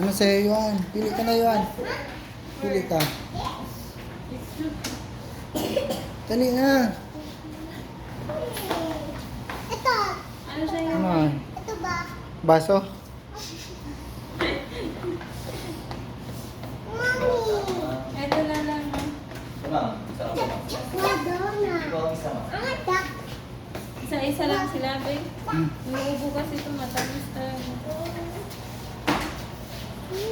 Ano sa'yo, Yuan? Pili ka na, Yuan. Pili ka. Dali na. Ito. Ano sa'yo? Ano? Ito ba? Baso? Mami. Ito na lang. Ma'am, po, ma'am. Madonna. Ikaw ang isa, ma'am. Isa-isa lang sila, babe. Hmm. Inuubo kasi ito matamis tayo. Daddy,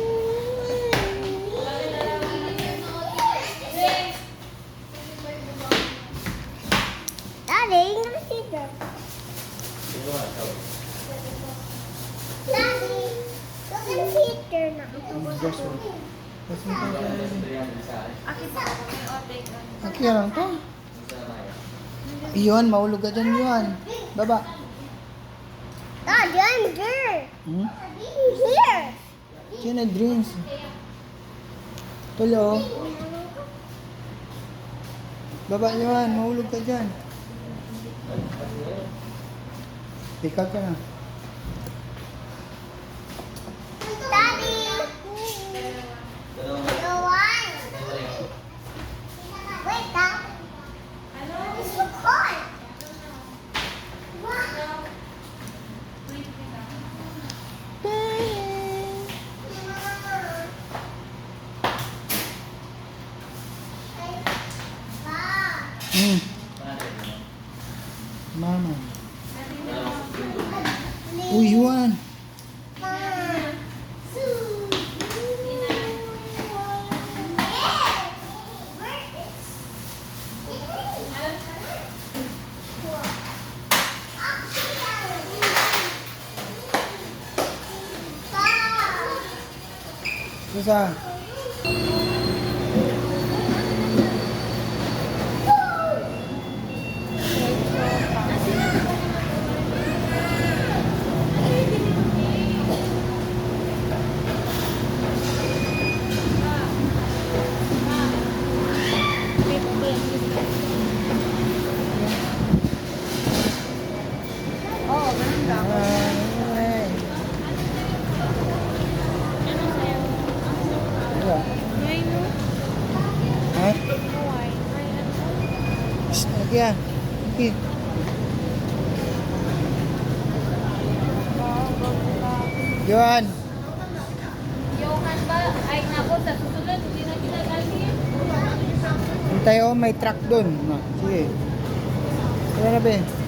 consider. Ikaw nga, ikaw. Daddy, consider na. Baso. Baso ka Ito yan, isa. Akit pa ako may otek. Aki lang to. Yuan, mahulog ka dyan, Yuan. Baba. Daddy, I'm here. Hmm? Yan na drinks. Tulo. Baba, Yuan. Mahulog ka dyan. Ikaw ka na. Hmm. Mama. Uy, Yuan. Susa. Oo, ganun lang. Ay. Ano sa'yo? Wala. May no? Ha? Shh, lagi ah. Okay. Yuan. Johan ba? Ay, nako, sa susunod, hindi na kita dalhin. Hintay oh, may truck doon. No, sige. Wala na be. Morty